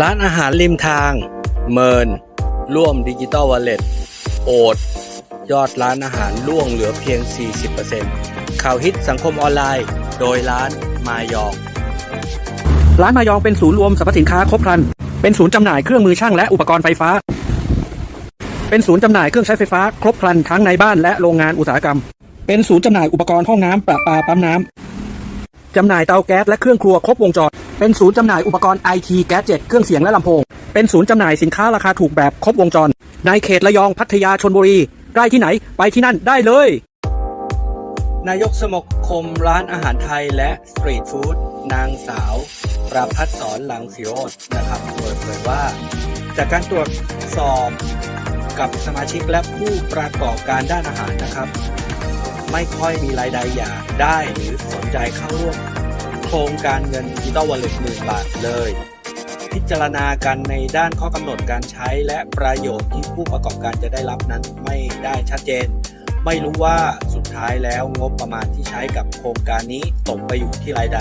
ร้านอาหารริมทาง เมิน ร่วมดิจิตอลวอลเล็ตโอด ยอดร้านอาหารล่วงเหลือเพียง 40%ข่าวฮิตสังคมออนไลน์ โดยร้านมายอง ร้านมายองเป็นศูนย์รวมสรรพสินค้าครบครัน เป็นศูนย์จำหน่ายเครื่องมือช่างและอุปกรณ์ไฟฟ้า เป็นศูนย์จำหน่ายเครื่องใช้ไฟฟ้า ครบครันทั้งในบ้านและโรงงานอุตสาหกรรม เป็นศูนย์จำหน่ายอุปกรณ์ห้องน้ำประปาปั๊มน้ำ จำหน่ายเตาแก๊สและเครื่องครัวครบวงจร เป็นศูนย์จำหน่ายอุปกรณ์ไอทีแก๊สเจ็ตเครื่องเสียงและลำโพง เป็นศูนย์จำหน่ายสินค้าราคาถูกแบบครบวงจร ในเขตระยองพัทยาชนบุรีใกล้ที่ไหนไปที่นั่นได้เลย นายกสมาคมร้านอาหารไทยและสตรีทฟู้ดนางสาว ประพัฒสอนหลังสิโรจน์นะครับเปิดเผยว่า จากการตรวจสอบกับสมาชิกและผู้ประกอบการด้านอาหารนะครับ ไม่ค่อยมีรายใดอยากได้หรือสนใจเข้าร่วมโครงการเงินดิจิตอลวอลเล็ตหมื่นบาทเลย พิจารณากันในด้านข้อกำหนดการใช้และประโยชน์ที่ผู้ประกอบการจะได้รับนั้นไม่ได้ชัดเจน ไม่รู้ว่าสุดท้ายแล้วงบประมาณที่ใช้กับโครงการนี้ตกไปอยู่ที่รายใด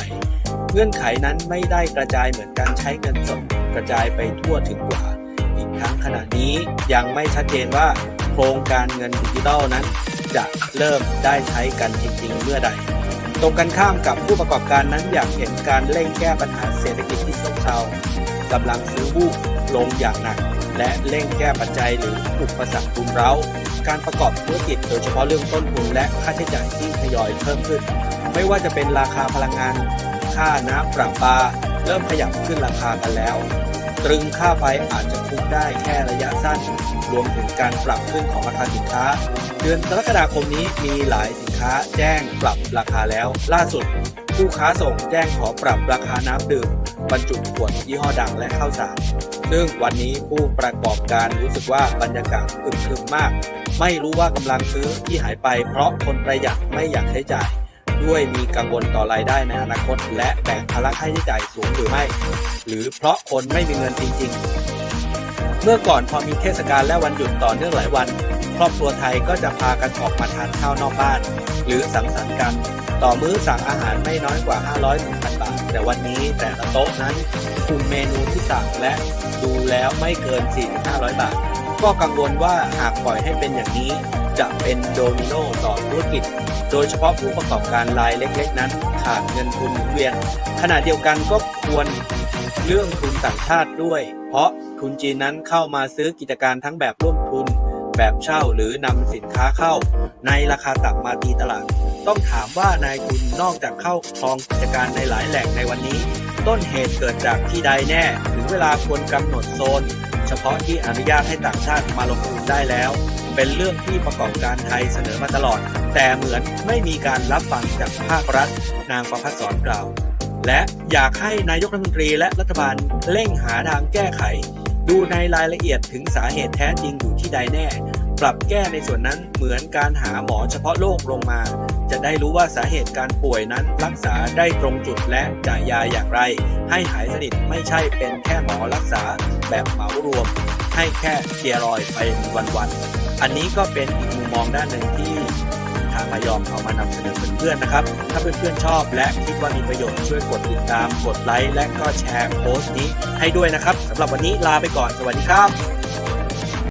เงื่อนไขนั้นไม่ได้กระจายเหมือนการใช้เงินสดกระจายไปทั่วถึงกว่า อีกทั้งขณะนี้ยังไม่ชัดเจนว่าโครงการเงินดิจิทัลนั้น จะเริ่มได้ใช้กันจริงๆ เมื่อใด ตรงกันข้ามกับผู้ประกอบการนั้นอยากเห็นการเร่งแก้ปัญหาเศรษฐกิจที่ซบเซากำลังซื้อวูบลงอย่างหนัก และเร่งแก้ปัจจัยหรืออุปสรรครุมเร้า การประกอบธุรกิจโดยเฉพาะเรื่องต้นทุนและค่าใช้จ่ายที่ทยอยเพิ่มขึ้น ไม่ว่าจะเป็นราคาพลังงาน ค่าน้ำประปา เริ่มขยับขึ้นราคากันแล้ว ตรึงค่าไฟอาจจะคุ้มได้แค่ระยะสั้น รวมถึงการปรับขึ้นของราคาสินค้า เดือนกรกฎาคมนี้มีหลายสินค้าแจ้งปรับราคาแล้ว ล่าสุด ผู้ค้าส่งแจ้งขอปรับราคาน้ำดื่มบรรจุขวดยี่ห้อดังและข้าวสาร ซึ่งวันนี้ผู้ประกอบการรู้สึกว่าบรรยากาศอึมครึมมาก ไม่รู้ว่ากำลังซื้อที่หายไปเพราะคนประหยัดไม่อยากใช้จ่าย ด้วยมีกังวลต่อรายได้ในอนาคต และแบกภาระค่าใช้จ่ายสูงหรือไม่ หรือเพราะคนไม่มีเงินจริง ๆ เมื่อก่อนพอมีเทศกาลและวันหยุดต่อเนื่องหลายวัน ครอบครัวไทยก็จะพากันออกมาทานข้าวนอกบ้าน หรือสังสรรค์กัน ต่อมื้อสั่งอาหารไม่น้อยกว่า 500ถึงพันบาท แต่วันนี้แต่ละโต๊ะนั้นคุมเมนูที่สั่งและดูแล้วไม่เกิน 4-500 บาท ก็กังวลว่าหากปล่อยให้เป็นอย่างนี้ จะเป็นโดมิโนต่อธุรกิจ โดยเฉพาะผู้ประกอบการรายเล็กๆ นั้นขาดเงินทุนหมุนเวียน ขณะเดียวกันก็ควรเรื่องทุนต่างชาติด้วย เพราะทุนจีนนั้นเข้ามาซื้อกิจการทั้งแบบร่วมทุน แบบเช่าหรือนำสินค้าเข้า ในราคาต่ำมาตีตลาด ต้องถามว่านายทุนนอกจากเข้าครองกิจการในหลายแหล่งในวันนี้ ต้นเหตุเกิดจากที่ใดแน่ ถึงเวลาควรกำหนดโซน เฉพาะที่อนุญาตให้ต่างชาติมาลงทุนได้แล้ว เป็นเรื่องที่ประกอบการไทยเสนอมาตลอด แต่เหมือนไม่มีการรับฟังจากภาครัฐ นางประพัฒสอนกล่าว และอยากให้นายกรัฐมนตรีและรัฐบาลเร่งหาทางแก้ไข ดูในรายละเอียดถึงสาเหตุแท้จริงอยู่ที่ใดแน่ ปรับแก้ในส่วนนั้นเหมือนการหาหมอเฉพาะโรคลงมา จะได้รู้ว่าสาเหตุการป่วยนั้นรักษาได้ตรงจุดและจ่ายยาอย่างไร ให้หายสนิทไม่ใช่เป็นแค่หมอรักษาแบบเหมารวม ให้แค่เทียรอยไปวันๆ อันนี้ก็เป็นอีกมุมมองด้านหนึ่งที่ทางมายอมเอามานำเสนอเพื่อนๆนะครับ ถ้าเพื่อนๆชอบและคิดว่ามีประโยชน์ช่วยกดติดตาม กดไลค์และก็แชร์โพสต์นี้ให้ด้วยนะครับสำหรับวันนี้ลาไปก่อนสวัสดีครับ